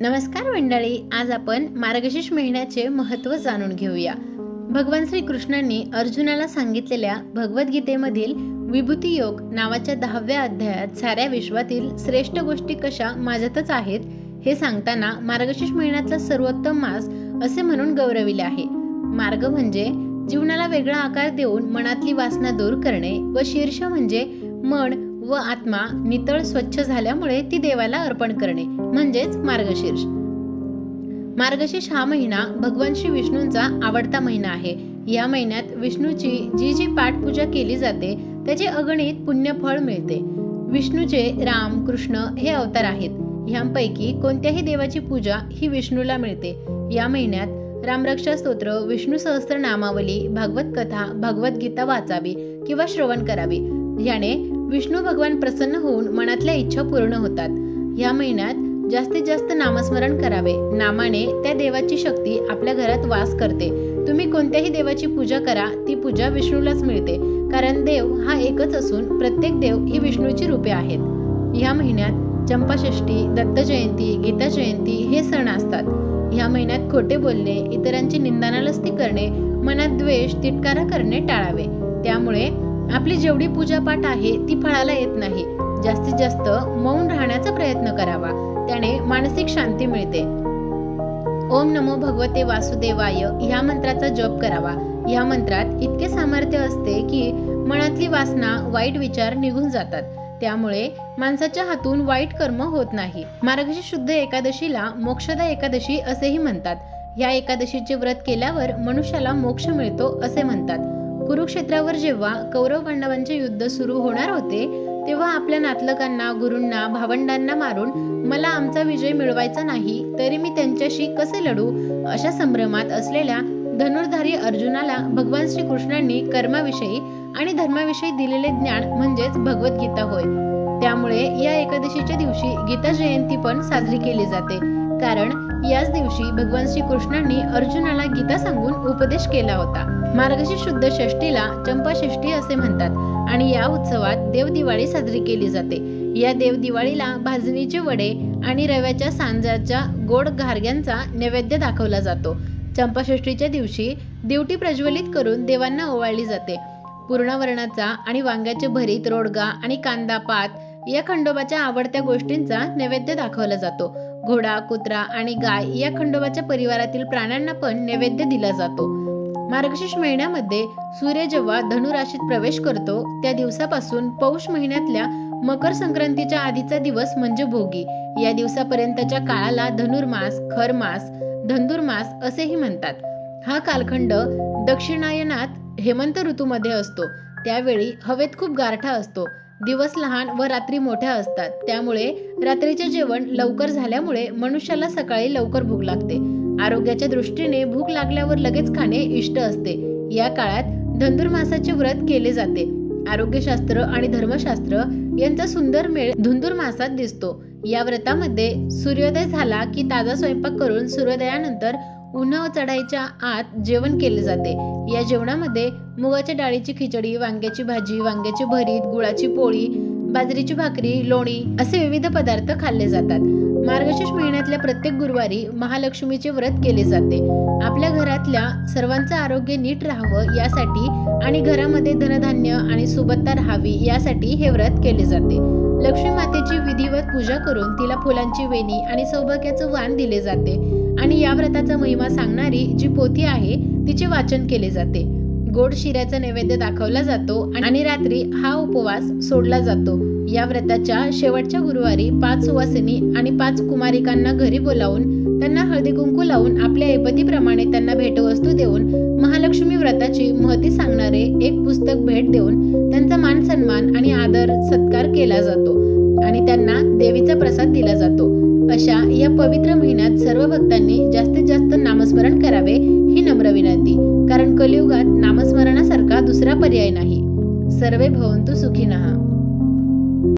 नमस्कार मंडळी आज आपण मार्गशीर्ष महिन्याचे महत्त्व जाणून घेऊया. भगवान श्री कृष्णांनी अर्जुनाला सांगितलेल्या भगवद्गीतेमधील विभूती योग नावाच्या दहाव्या अध्यायात साऱ्या विश्वातील श्रेष्ठ गोष्टी कशा माझ्यातच आहेत हे सांगताना मार्गशीर्ष महिन्यातला सर्वोत्तम मास असे म्हणून गौरविले आहे. मार्ग म्हणजे जीवनाला वेगळा आकार देऊन मनातली वासना दूर करणे व शीर्ष म्हणजे मन व आत्मा नितळ स्वच्छ झाल्यामुळे ती देवाला अर्पण करणे म्हणजेच मार्गशीर्ष. मार्गशीर्ष हा महिना भगवान श्री विष्णूंचा आवडता महिना आहे. या महिन्यात विष्णूची जी जी पाठपूजा केली जाते त्याचे अगणित पुण्यफळ मिळते. विष्णूचे राम कृष्ण हे अवतार आहेत. ह्यांपैकी कोणत्याही देवाची पूजा ही विष्णूला मिळते. या महिन्यात रामरक्षा स्तोत्र विष्णू सहस्त्र नामावली भागवत कथा भगवद्गीता वाचावी किंवा श्रवण करावी. याने विष्णू भगवान प्रसन्न होऊन मनातल्या इच्छा पूर्ण होतात. या महिन्यात जास्तीत जास्त नामस्मरण करावे. नामाने त्या देवाची शक्ती आपल्या घरात वास करते. तुम्ही कोणत्याही देवाची पूजा करा ती पूजा विष्णूलाच मिळते. कारण देव हा एकच असून प्रत्येक देव ही विष्णूची रूपे आहेत. या महिन्यात चंपाषष्ठी दत्त जयंती गीता जयंती हे सण असतात. या महिन्यात खोटे बोलणे इतरांची निंदानालस्ती करणे मनात द्वेष तिटकारा करणे टाळावे. त्यामुळे आपली जेवढी पूजापाठ आहे ती फळाला येत नाही. जास्तीत जास्त मौन राहण्याचा प्रयत्न करावा. त्याने मानसिक शांती मिळते. ओम नमो भगवते वासुदेवाय ह्या मंत्राचा जप करावा. या मंत्रात इतके सामर्थ्य असते की मनातली वासना वाईट विचार निघून जातात. त्यामुळे माणसाच्या हातून वाईट कर्म होत नाही. मार्गशी शुद्ध एकादशीला मोक्षदा एकादशी असेही म्हणतात. या एकादशीचे व्रत केल्यावर मनुष्याला मोक्ष मिळतो असे म्हणतात. कुरुक्षेत्रावर जेव्हा कौरव पांडवांचे युद्ध सुरू होणार होते तेव्हा आपल्या नातलकांना गुरूंना भावंडांना मारून मला आमचा विजय मिळवायचा नाही तरी मी त्यांच्याशी कसे लढू? अशा संभ्रमात असलेल्या धनुर्धारी अर्जुनाला भगवान श्री कृष्णांनी कर्माविषयी आणि धर्माविषयी दिलेले ज्ञान म्हणजेच भगवद्गीता होय. त्यामुळे या एकादशीच्या दिवशी गीता जयंती पण साजरी केली जाते. कारण याच दिवशी भगवान श्री कृष्णांनी अर्जुनाला गीता सांगून उपदेश केला होता. मार्गशीर्ष शुद्ध षष्टीला चंपा असे म्हणतात आणि या उत्सवात देव दिवाळी साजरी केली जाते. या देव दिवाळीला भाजणीचे वडे आणि रव्याच्या सांजाच्या गोड घारग्यांचा नैवेद्य दाखवला जातो. चंपाषष्ठीच्या दिवशी दिवटी प्रज्वलित करून देवांना ओवाळली जाते. पूर्णवर्णाचा आणि वांग्याचे भरीत रोडगा आणि कांदा पात या खंडोबाच्या आवडत्या गोष्टींचा नैवेद्य दाखवला जातो. घोडा कुत्रा आणि गाय या खंडोबाच्या परिवारातील प्राण्यांना पण नैवेद्य दिला जातो. मार्गशीर्ष महिन्यामध्ये सूर्य जेव्हा धनुराशीत प्रवेश करतो त्या दिवसापासून पौष महिन्यातल्या मकर संक्रांतीच्या आधीचा दिवस म्हणजे भोगी. या दिवसापर्यंतच्या काळाला धनुर्मास खरमास धनुर्मास असेही म्हणतात. हा कालखंड दक्षिणायनात हेमंत ऋतूमध्ये असतो. त्यावेळी हवेत खूप गारठा असतो. दिवस लहान व रात्री मोठ्या असतात. त्यामुळे रात्रीचे जेवण लवकर झाल्यामुळे मनुष्याला सकाळी लवकर भूक लागते. आरोग्याच्या दृष्टीने भूक लागल्यावर लगेच खाणे इष्ट असते. या काळात धनुर्मासाचे व्रत केले जाते. आरोग्यशास्त्र आणि धर्मशास्त्र यांचा सुंदर मेळ धुंदुर्मासात दिसतो. या व्रतामध्ये सूर्योदय झाला की ताजा स्वयंपाक करून सूर्योदयानंतर उन्हाव चढाईच्या आत जेवण केले जाते. या जेवणामध्ये मुगाच्या डाळीची खिचडी वांग्याची भाजी वांग्याची भरीत गुळाची पोळी बाजरीची भाकरी लोणी असे विविध पदार्थ खाल्ले जातात. मार्गशीर्ष महिन्यातल्या प्रत्येक गुरुवारी महालक्ष्मीचे व्रत केले जाते. आपल्या घरातल्या सर्वांचं आरोग्य नीट राहावं यासाठी आणि घरामध्ये धनधान्य आणि सुबत्ता राहावी यासाठी हे व्रत केले जाते. लक्ष्मी मातेची पूजा करून तिला फुलांची वेणी आणि सौभाग्याचं वाण दिले जाते. आणि या व्रताचा महिमा सांगणारी जी पोथी आहे तिचे वाचन केले जाते. गोड शिऱ्याचा नैवेद्य दाखवला जातो आणि रात्री हा उपवास सोडला जातो. या व्रताच्या शेवटच्या गुरुवारी पाच सुवासिनी आणि पाच कुमारिकांना घरी बोलावून त्यांना हळदी कुंकू लावून आपल्या ऐपतीप्रमाणे त्यांना भेटवस्तू देऊन महालक्ष्मी व्रताची महती सांगणारे एक पुस्तक भेट देऊन त्यांचा मान सन्मान आणि आदर सत्कार केला जातो. देवीचा प्रसाद दिला जातो. अशा या पवित्र महिन्यात सर्व भक्तांनी जास्तीत जास्त नामस्मरण करावे ही नम्र विनंती. कारण कलियुगात नामस्मरणासारखा दुसरा पर्याय नाही. सर्वे भवंतु नहा